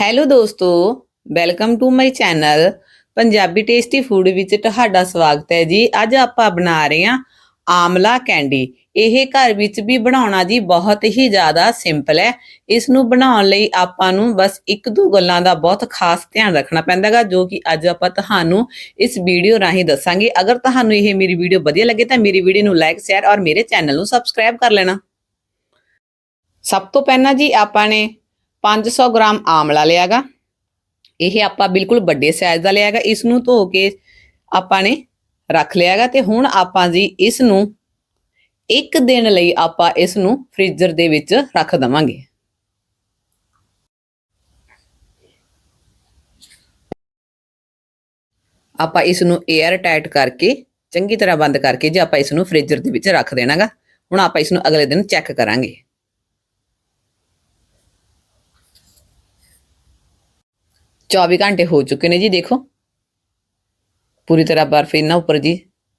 Hello ਦੋਸਤੋ welcome to my channel Punjabi tasty food ਵਿੱਚ ਤੁਹਾਡਾ ਸਵਾਗਤ ਹੈ ਜੀ। ਅੱਜ ਆਪਾਂ ਬਣਾ ਰਹੇ ਹਾਂ ਆਮਲਾ ਕੈਂਡੀ ਇਹ ਘਰ ਵਿੱਚ ਵੀ ਬਣਾਉਣਾ ਜੀ ਬਹੁਤ ਹੀ ਜ਼ਿਆਦਾ ਸਿੰਪਲ ਹੈ। ਇਸ ਨੂੰ ਬਣਾਉਣ ਲਈ ਆਪਾਂ ਨੂੰ ਬਸ ਇੱਕ ਦੋ ਗੱਲਾਂ ਦਾ ਬਹੁਤ ਖਾਸ ਧਿਆਨ ਰੱਖਣਾ ਪੈਂਦਾਗਾ, ਜੋ ਕਿ ਅੱਜ ਆਪਾਂ ਤੁਹਾਨੂੰ ਇਸ ਵੀਡੀਓ ਰਾਹੀਂ ਦੱਸਾਂਗੇ। ਅਗਰ ਤੁਹਾਨੂੰ ਇਹ ਮੇਰੀ ਵੀਡੀਓ ਵਧੀਆ ਲੱਗੇ ਤਾਂ ਮੇਰੀ ਵੀਡੀਓ ਨੂੰ ਲਾਈਕ ਸ਼ੇਅਰ ਔਰ ਮੇਰੇ ਚੈਨਲ ਨੂੰ ਸਬਸਕ੍ਰਾਈਬ ਕਰ ਲੈਣਾ। ਸਭ ਤੋਂ ਪਹਿਲਾਂ ਜੀ ਆਪਾਂ ਨੇ 500 ਗ੍ਰਾਮ ਆਮਲਾ ਲਿਆਗਾ। ਇਹ ਆਪਾਂ ਬਿਲਕੁਲ ਵੱਡੇ ਸਾਈਜ਼ ਦਾ ਲਿਆਗਾ। ਇਸ ਨੂੰ ਧੋ ਕੇ ਆਪਾਂ ਨੇ ਰੱਖ ਲਿਆਗਾ ਤੇ ਹੁਣ ਆਪਾਂ ਜੀ ਇਸ ਨੂੰ ਇੱਕ ਦਿਨ ਲਈ ਆਪਾਂ ਇਸ ਨੂੰ ਫ੍ਰੀਜ਼ਰ ਦੇ ਵਿੱਚ ਰੱਖ ਦਵਾਂਗੇ। ਆਪਾਂ ਇਸ ਨੂੰ 에ਅਰ ਟਾਈਟ ਕਰਕੇ ਚੰਗੀ ਤਰ੍ਹਾਂ ਬੰਦ ਕਰਕੇ ਜੇ ਆਪਾਂ ਇਸ ਨੂੰ ਫ੍ਰੀਜ਼ਰ ਦੇ ਵਿੱਚ ਰੱਖ ਦੇਣਾਗਾ, ਹੁਣ ਆਪਾਂ ਇਸ ਨੂੰ ਅਗਲੇ ਦਿਨ ਚੈੱਕ ਕਰਾਂਗੇ। ਚੌਵੀ ਘੰਟੇ ਹੋ ਚੁੱਕੇ ਨੇ ਜੀ ਦੇਖੋ ਪੂਰੀ ਤਰ੍ਹਾਂ ਬਰਫ਼ ਇਹਨਾਂ ਉੱਪਰ ਜੀ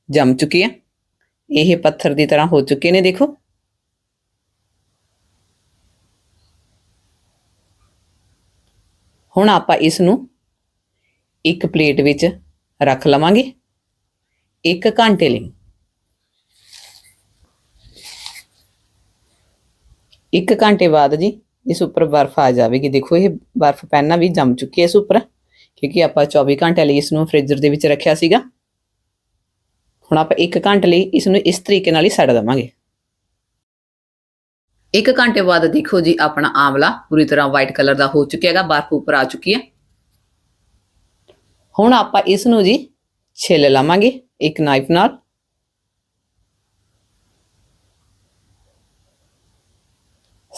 ਜੰਮ ਚੁੱਕੀ ਹੈ ਇਹ ਪੱਥਰ ਦੀ ਤਰ੍ਹਾਂ ਹੋ ਚੁੱਕੇ ਨੇ ਦੇਖੋ ਹੁਣ ਆਪਾਂ ਇਸ ਨੂੰ ਇੱਕ ਪਲੇਟ ਵਿੱਚ ਰੱਖ ਲਵਾਂਗੇ ਇੱਕ ਘੰਟੇ ਲਈ ਇੱਕ ਘੰਟੇ ਬਾਅਦ ਜੀ ਇਸ ਉੱਪਰ ਬਰਫ਼ ਆ ਜਾਵੇਗੀ। ਦੇਖੋ, ਇਹ ਬਰਫ਼ ਪਹਿਲਾਂ ਵੀ ਜੰਮ ਚੁੱਕੀ ਹੈ ਇਸ ਉੱਪਰ, ਕਿਉਂਕਿ ਆਪਾਂ 24 ਘੰਟੇ ਲਈ ਇਸ ਨੂੰ ਫ੍ਰੀਜ਼ਰ ਦੇ ਵਿੱਚ ਰੱਖਿਆ ਸੀਗਾ। ਹੁਣ ਆਪਾਂ 1 ਘੰਟੇ ਲਈ ਇਸ ਨੂੰ ਇਸ ਤਰੀਕੇ ਨਾਲ ਹੀ ਸੜ ਦਵਾਂਗੇ। 1 ਘੰਟੇ ਬਾਅਦ ਦੇਖੋ ਜੀ, ਆਪਣਾ ਆਮਲਾ ਪੂਰੀ ਤਰ੍ਹਾਂ ਵਾਈਟ ਕਲਰ ਦਾ ਹੋ ਚੁੱਕਿਆ ਹੈਗਾ, ਬਰਫ਼ ਉੱਪਰ ਆ ਚੁੱਕੀ ਹੈ। ਹੁਣ ਆਪਾਂ ਇਸ ਨੂੰ ਜੀ ਛਿੱਲ ਲਵਾਂਗੇ ਇੱਕ ਨਾਈਫ ਨਾਲ।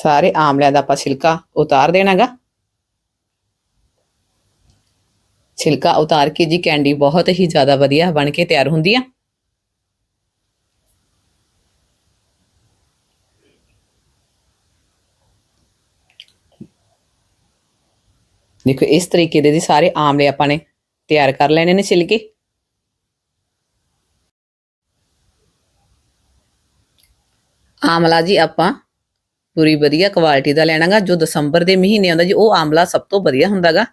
ਸਾਰੇ ਆਮਲਿਆਂ ਦਾ ਆਪਾਂ ਛਿਲਕਾ ਉਤਾਰ ਦੇਣਾਗਾ। ਛਿਲਕਾ ਉਤਾਰ ਕੇ ਜੀ ਕੈਂਡੀ ਬਹੁਤ ਹੀ ਜ਼ਿਆਦਾ ਵਧੀਆ ਬਣ ਕੇ ਤਿਆਰ ਹੁੰਦੀ ਆ। ਦੇਖੋ ਇਸ ਤਰੀਕੇ ਦੇ ਜੀ ਸਾਰੇ ਆਮਲੇ ਆਪਾਂ ਨੇ ਤਿਆਰ ਕਰ ਲੈਣੇ ਨੇ ਛਿਲਕੇ। ਆਮਲਾ ਜੀ ਆਪਾਂ ਪੂਰੀ ਵਧੀਆ ਕੁਆਲਿਟੀ ਦਾ ਲੈਣਾਗਾ ਜੋ ਦਸੰਬਰ ਦੇ ਮਹੀਨੇ ਆਉਂਦਾ ਜੀ, ਉਹ ਆਮਲਾ ਸਭ ਤੋਂ ਵਧੀਆ ਹੁੰਦਾਗਾ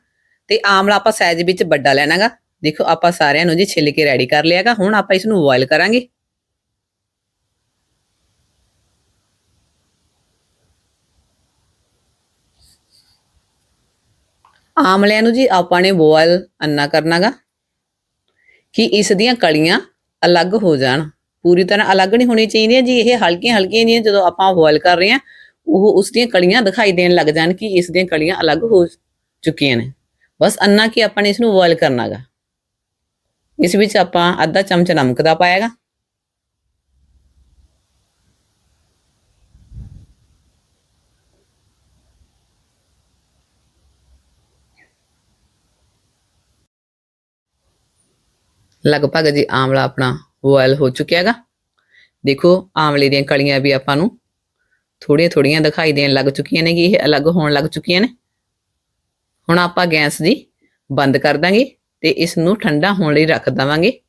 ਤੇ ਆਮਲਾ ਆਪਾਂ ਸਾਈਜ਼ ਵਿੱਚ ਵੱਡਾ ਲੈਣਾਗਾ ਦੇਖੋ, ਆਪਾਂ ਸਾਰਿਆਂ ਨੂੰ ਜੀ ਛਿੱਲ ਕੇ ਰੈਡੀ ਕਰ ਲਿਆਗਾ ਹੁਣ ਆਪਾਂ ਇਸ ਨੂੰ ਬੋਇਲ ਕਰਾਂਗੇ। ਆਮਲਿਆਂ ਨੂੰ ਜੀ ਆਪਾਂ ਨੇ ਬੋਇਲ ਅੰਨਾ ਕਰਨਾਗਾ ਕਿ ਇਸ ਦੀਆਂ ਕਲੀਆਂ ਅਲੱਗ ਹੋ ਜਾਣ। ਪੂਰੀ ਤਰ੍ਹਾਂ ਅਲੱਗ ਨਹੀਂ ਹੋਣੀ ਚਾਹੀਦੀਆਂ ਜੀ, ਇਹ ਹਲਕੀਆਂ ਹਲਕੀਆਂ ਜੀਆਂ ਜਦੋਂ ਆਪਾਂ ਬੋਇਲ ਕਰ ਰਹੇ ਹਾਂ ਉਹ ਉਸ ਦੀਆਂ ਕਲੀਆਂ ਦਿਖਾਈ ਦੇਣ ਲੱਗ ਜਾਣ ਕਿ ਇਸ ਦੀਆਂ ਕਲੀਆਂ ਅਲੱਗ ਹੋ ਚੁੱਕੀਆਂ ਨੇ। ਬਸ ਅੰਨਾ ਕਿ ਆਪਾਂ ਨੇ ਇਸ ਨੂੰ ਬੋਇਲ ਕਰਨਾਗਾ ਇਸ ਵਿੱਚ ਆਪਾਂ ਅੱਧਾ ਚਮਚ ਨਮਕ ਦਾ ਪਾਇਆਗਾ ਲਗਭਗ ਜੀ ਆਮਲਾ ਆਪਣਾ ਬੋਇਲ ਹੋ ਚੁੱਕਿਆ ਹੈਗਾ ਦੇਖੋ ਆਮਲੇ ਦੀਆਂ ਕਲੀਆਂ ਵੀ ਆਪਾਂ ਨੂੰ ਥੋੜੀਆਂ ਥੋੜੀਆਂ ਦਿਖਾਈ ਦੇਣ ਲੱਗ ਚੁੱਕੀਆਂ ਨੇ ਕਿ ਇਹ ਅਲੱਗ ਹੋਣ ਲੱਗ ਚੁੱਕੀਆਂ ਨੇ। ਹੁਣ ਆਪਾਂ ਗੈਸ ਦੀ ਬੰਦ ਕਰ ਦਾਂਗੇ ਤੇ ਇਸ ਨੂੰ ਠੰਡਾ ਹੋਣ ਲਈ ਰੱਖ ਦਵਾਂਗੇ।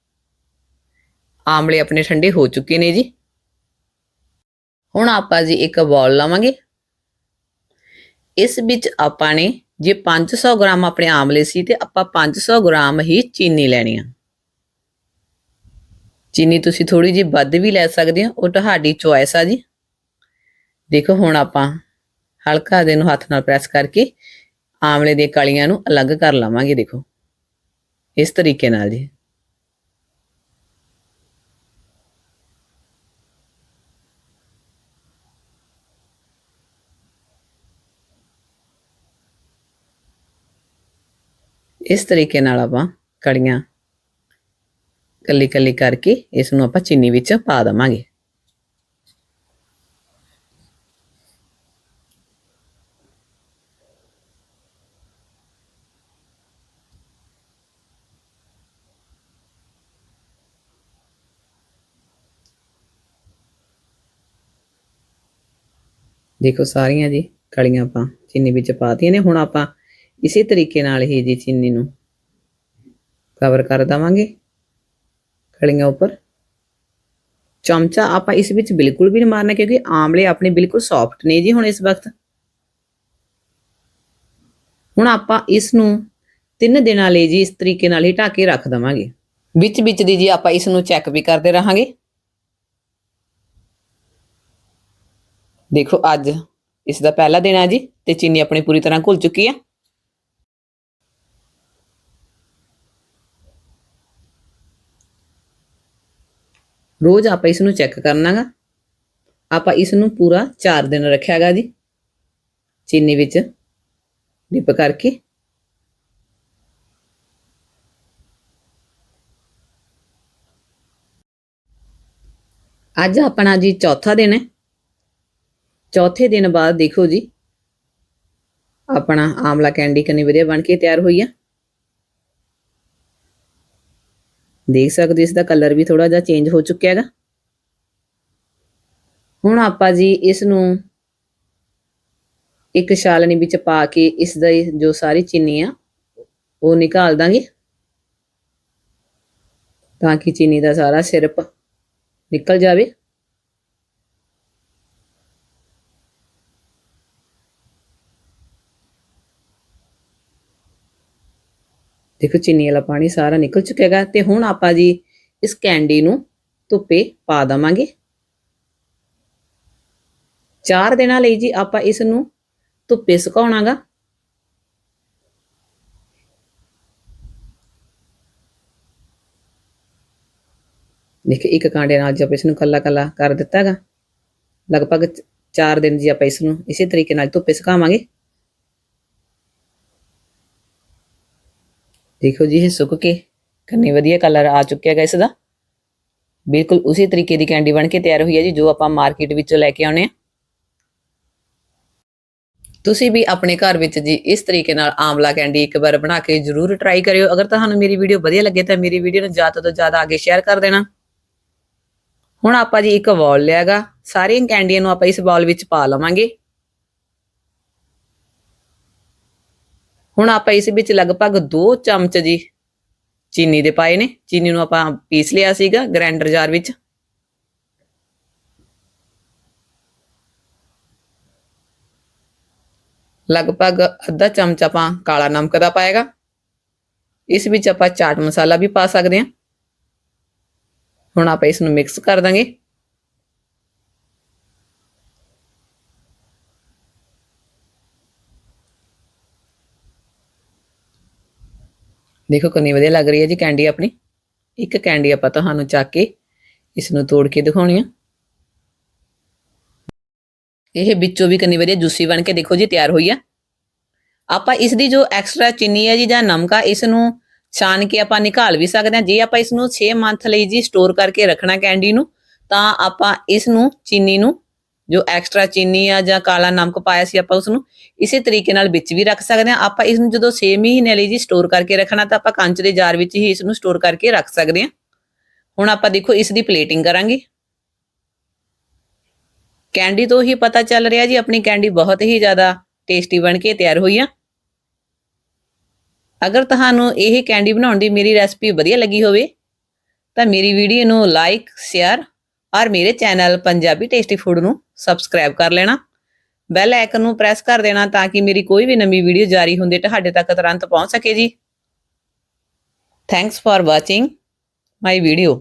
ਆਮਲੇ ਆਪਣੇ ਠੰਡੇ ਹੋ ਚੁੱਕੇ ਨੇ ਜੀ। ਹੁਣ ਆਪਾਂ ਜੀ ਇੱਕ ਬਾਉਲ ਲਵਾਂਗੇ। ਇਸ ਵਿੱਚ ਆਪਾਂ ਨੇ ਜੇ 500 ਗ੍ਰਾਮ ਆਪਣੇ ਆਮਲੇ ਸੀ ਤੇ ਆਪਾਂ 500 ਗ੍ਰਾਮ ਹੀ ਚੀਨੀ ਲੈਣੀ ਆ। ਚੀਨੀ ਤੁਸੀਂ ਥੋੜੀ ਜਿਹੀ ਵੱਧ ਵੀ ਲੈ ਸਕਦੇ ਹੋ, ਉਹ ਤੁਹਾਡੀ ਚੋਇਸ ਆ ਜੀ। ਦੇਖੋ ਹੁਣ ਆਪਾਂ ਹਲਕਾ ਦੇ ਨੂੰ ਹੱਥ ਨਾਲ ਪ੍ਰੈਸ ਕਰਕੇ ਆਮਲੇ ਦੀਆਂ ਕਲੀਆਂ ਨੂੰ ਅਲੱਗ ਕਰ ਲਵਾਂਗੇ, ਦੇਖੋ। ਇਸ ਤਰੀਕੇ ਨਾਲ ਜੀ। ਇਸ ਤਰੀਕੇ ਨਾਲ ਆਪਾਂ ਕੜੀਆਂ ਕੱਲੀ ਕੱਲੀ ਕਰਕੇ ਇਸ ਨੂੰ ਆਪਾਂ ਚੀਨੀ ਵਿੱਚ ਪਾ ਦਵਾਂਗੇ। ਦੇਖੋ ਸਾਰੀਆਂ ਜੀ ਕਲੀਆਂ ਆਪਾਂ ਚੀਨੀ ਵਿੱਚ ਪਾਤੀਆਂ ਨੇ, ਹੁਣ ਆਪਾਂ ਇਸੇ ਤਰੀਕੇ ਨਾਲ ਹੀ ਜੀ ਚੀਨੀ ਨੂੰ ਕਵਰ ਕਰ ਦਵਾਂਗੇ ਕਲੀਆਂ ਉੱਪਰ। ਚਮਚਾ ਆਪਾਂ ਇਸ ਵਿੱਚ ਬਿਲਕੁਲ ਵੀ ਨਹੀਂ ਮਾਰਨਾ ਕਿਉਂਕਿ ਆਮਲੇ ਆਪਣੇ ਬਿਲਕੁਲ ਸੌਫਟ ਨੇ ਜੀ ਹੁਣ ਇਸ ਵਕਤ। ਹੁਣ ਆਪਾਂ ਇਸ ਨੂੰ 3 ਦਿਨਾਂ ਲਈ ਜੀ ਇਸ ਤਰੀਕੇ ਨਾਲ ਹੀ ਢੱਕ ਕੇ ਰੱਖ ਦਵਾਂਗੇ। ਵਿੱਚ ਵਿੱਚ ਦੀ ਜੀ ਆਪਾਂ ਇਸ ਨੂੰ ਚੈੱਕ ਵੀ ਕਰਦੇ ਰਹਾਂਗੇ। ਦੇਖੋ ਅੱਜ, ਇਸ ਦਾ ਪਹਿਲਾ ਦਿਨ ਆ ਜੀ, ਤੇ ਚੀਨੀ ਆਪਣੀ ਪੂਰੀ ਤਰ੍ਹਾਂ ਘੁਲ ਚੁੱਕੀ ਹੈ ਰੋਜ਼ ਆਪਾਂ ਇਸ ਨੂੰ ਚੈੱਕ ਕਰਨਾਗਾ। ਆਪਾਂ ਇਸ ਨੂੰ ਪੂਰਾ 4 ਦਿਨ ਰੱਖਿਆਗਾ ਜੀ, ਚੀਨੀ ਵਿੱਚ ਡਿਪ ਕਰਕੇ। ਅੱਜ ਆਪਣਾ ਜੀ ਚੌਥਾ ਦਿਨ ਹੈ। ਚੌਥੇ ਦਿਨ ਬਾਅਦ ਦੇਖੋ ਜੀ। ਆਪਣਾ ਆਮਲਾ ਕੈਂਡੀ ਕਿੰਨੀ ਵਧੀਆ ਬਣ ਕੇ ਤਿਆਰ ਹੋਈ ਆ। ਦੇਖ ਸਕਦੇ ਹੋ ਇਸ ਦਾ ਕਲਰ ਵੀ ਥੋੜਾ ਜਿਹਾ ਚੇਂਜ ਹੋ ਚੁੱਕਿਆ ਹੈਗਾ। ਹੁਣ ਆਪਾਂ ਜੀ ਇਸ ਨੂੰ ਇੱਕ ਛਾਲਣੀ ਵਿੱਚ ਪਾ ਕੇ ਇਸ ਦਾ ਜੋ ਸਾਰੀ ਚੀਨੀ ਆ, ਉਹ ਨਿਕਾਲ ਦਾਂਗੇ। ਤਾਂ ਕਿ ਚੀਨੀ ਦਾ ਸਾਰਾ ਸਿਰਪ ਨਿਕਲ ਜਾਵੇ। ਦੇਖੋ ਚੀਨੀ ਵਾਲਾ ਪਾਣੀ ਸਾਰਾ ਨਿਕਲ ਚੁੱਕੇਗਾ ਤੇ ਹੁਣ ਆਪਾਂ ਜੀ ਇਸ ਕੈਂਡੀ ਨੂੰ ਧੁੱਪੇ ਪਾ ਦਵਾਂਗੇ। 4 ਦਿਨਾਂ ਲਈ ਜੀ ਆਪਾਂ ਇਸ ਨੂੰ ਧੁੱਪੇ ਸੁਕਾਉਣਾਗਾ। ਦੇਖੋ ਇੱਕ ਕਾਂਡੇ ਨਾਲ ਜੀ ਆਪਾਂ ਇਸ ਨੂੰ ਕੱਲਾ ਕੱਲਾ ਕਰ ਦਿੱਤਾਗਾ ਲਗਭਗ 4 ਦਿਨ ਜੀ ਆਪਾਂ ਇਸ ਨੂੰ ਇਸੇ ਤਰੀਕੇ ਨਾਲ ਧੁੱਪੇ ਸੁਕਾਵਾਂਗੇ। ਦੇਖੋ ਜੀ, ਇਹ ਸੁੱਕ ਕੇ ਕਿੰਨੀ ਵਧੀਆ ਕਲਰ ਆ ਚੁੱਕਿਆ ਹੈਗਾ ਇਸ ਦਾ। ਬਿਲਕੁਲ ਉਸੇ ਤਰੀਕੇ ਦੀ ਕੈਂਡੀ ਬਣ ਕੇ ਤਿਆਰ ਹੋਈ ਹੈ ਜੀ, ਜੋ ਆਪਾਂ ਮਾਰਕੀਟ ਵਿੱਚੋਂ ਲੈ ਕੇ ਆਉਨੇ ਆ ਤੁਸੀਂ ਵੀ ਆਪਣੇ ਘਰ ਵਿੱਚ ਜੀ ਇਸ ਤਰੀਕੇ ਨਾਲ ਆਮਲਾ ਕੈਂਡੀ ਇੱਕ ਵਾਰ ਬਣਾ ਕੇ ਜ਼ਰੂਰ ਟਰਾਈ ਕਰਿਓ। ਅਗਰ ਤੁਹਾਨੂੰ ਮੇਰੀ ਵੀਡੀਓ ਵਧੀਆ ਲੱਗੇ ਤਾਂ ਮੇਰੀ ਵੀਡੀਓ ਨੂੰ ਜ਼ਿਆਦਾ ਤੋਂ ਜ਼ਿਆਦਾ ਅੱਗੇ ਸ਼ੇਅਰ ਕਰ ਦੇਣਾ। ਹੁਣ ਆਪਾਂ ਜੀ ਇੱਕ ਬਾਲ ਲਿਆਗਾ। ਸਾਰੀਆਂ ਕੈਂਡੀਆਂ ਨੂੰ ਆਪਾਂ ਇਸ ਬਾਲ ਵਿੱਚ ਪਾ ਲਵਾਂਗੇ। ਹੁਣ ਆਪਾਂ ਇਸ ਵਿੱਚ ਲਗਭਗ 2 ਚਮਚ ਜੀ ਚੀਨੀ ਦੇ ਪਾਏ ਨੇ। ਚੀਨੀ ਨੂੰ ਆਪਾਂ ਪੀਸ ਲਿਆ ਸੀਗਾ ਗ੍ਰਾਈਂਡਰ ਜਾਰ ਵਿੱਚ। ਲਗਭਗ ਅੱਧਾ ਚਮਚ ਆਪਾਂ ਕਾਲਾ ਨਮਕ ਦਾ ਪਾਏਗਾ। ਇਸ ਵਿੱਚ ਆਪਾਂ ਚਾਟ ਮਸਾਲਾ ਵੀ ਪਾ ਸਕਦੇ ਹਾਂ। ਹੁਣ ਆਪਾਂ ਇਸ ਨੂੰ ਮਿਕਸ ਕਰ ਦਾਂਗੇ। ਦੇਖੋ ਕਿੰਨੀ ਵਧੀਆ ਲੱਗ ਰਹੀ ਹੈ ਜੀ ਕੈਂਡੀ ਆਪਣੀ। ਇੱਕ ਕੈਂਡੀ ਆਪਾਂ ਤੁਹਾਨੂੰ ਚੱਕ ਕੇ ਇਸ ਨੂੰ ਤੋੜ ਕੇ ਦਿਖਾਉਣੀ ਆ। ਇਹ ਵਿੱਚੋਂ ਵੀ ਕਿੰਨੀ ਵਧੀਆ ਜੂਸੀ ਬਣ ਕੇ ਦੇਖੋ ਜੀ ਤਿਆਰ ਹੋਈ ਆ। ਆਪਾਂ ਇਸ ਦੀ ਜੋ ਐਕਸਟਰਾ ਚੀਨੀ ਹੈ ਜੀ ਜਾਂ ਨਮਕ ਆ ਇਸ ਨੂੰ ਛਾਨ ਕੇ ਆਪਾਂ ਨਿਕਾਲ ਵੀ ਸਕਦੇ ਹਾਂ। ਜੇ ਆਪਾਂ ਇਸ ਨੂੰ 6 ਮੰਥ ਲਈ ਜੀ ਸਟੋਰ ਕਰਕੇ ਰੱਖਣਾ ਕੈਂਡੀ ਨੂੰ, ਤਾਂ ਆਪਾਂ ਇਸ ਨੂੰ ਚੀਨੀ ਨੂੰ ਜੋ ਐਕਸਟਰਾ ਚੀਨੀ ਆ ਜਾਂ ਕਾਲਾ ਨਮਕ ਪਾਇਆ ਸੀ ਆਪਾਂ ਉਸ ਨੂੰ ਇਸੇ ਤਰੀਕੇ ਨਾਲ ਵਿੱਚ ਵੀ ਰੱਖ ਸਕਦੇ ਹਾਂ। ਆਪਾਂ ਇਸ ਨੂੰ ਜਦੋਂ 6 ਮਹੀਨੇ ਲਈ ਜੀ ਸਟੋਰ ਕਰਕੇ ਰੱਖਣਾ, ਤਾਂ ਆਪਾਂ ਕੰਚ ਦੇ ਜਾਰ ਵਿੱਚ ਹੀ ਇਸ ਨੂੰ ਸਟੋਰ ਕਰਕੇ ਰੱਖ ਸਕਦੇ ਹਾਂ। ਹੁਣ ਆਪਾਂ ਦੇਖੋ ਇਸ ਦੀ ਪਲੇਟਿੰਗ ਕਰਾਂਗੇ। ਕੈਂਡੀ ਤੋਂ ਹੀ ਪਤਾ ਚੱਲ ਰਿਹਾ ਜੀ, ਆਪਣੀ ਕੈਂਡੀ ਬਹੁਤ ਹੀ ਜ਼ਿਆਦਾ ਟੇਸਟੀ ਬਣ ਕੇ ਤਿਆਰ ਹੋਈ ਆ। ਅਗਰ ਤੁਹਾਨੂੰ ਇਹ ਕੈਂਡੀ ਬਣਾਉਣ ਦੀ ਮੇਰੀ ਰੈਸਪੀ ਵਧੀਆ ਲੱਗੀ ਹੋਵੇ, ਤਾਂ ਮੇਰੀ ਵੀਡੀਓ ਨੂੰ ਲਾਈਕ ਸ਼ੇਅਰ ਔਰ ਮੇਰੇ ਚੈਨਲ ਪੰਜਾਬੀ ਟੇਸਟੀ ਫੂਡ ਨੂੰ ਸਬਸਕ੍ਰਾਈਬ ਕਰ ਲੈਣਾ। ਬੈਲ ਆਈਕਨ ਨੂੰ ਪ੍ਰੈਸ ਕਰ ਦੇਣਾ ਤਾਂ ਕਿ ਮੇਰੀ ਕੋਈ ਵੀ ਨਵੀਂ ਵੀਡੀਓ ਜਾਰੀ ਹੁੰਦੇ ਤੁਹਾਡੇ ਤੱਕ ਤੁਰੰਤ ਪਹੁੰਚ ਸਕੇ ਜੀ। Thanks for watching my video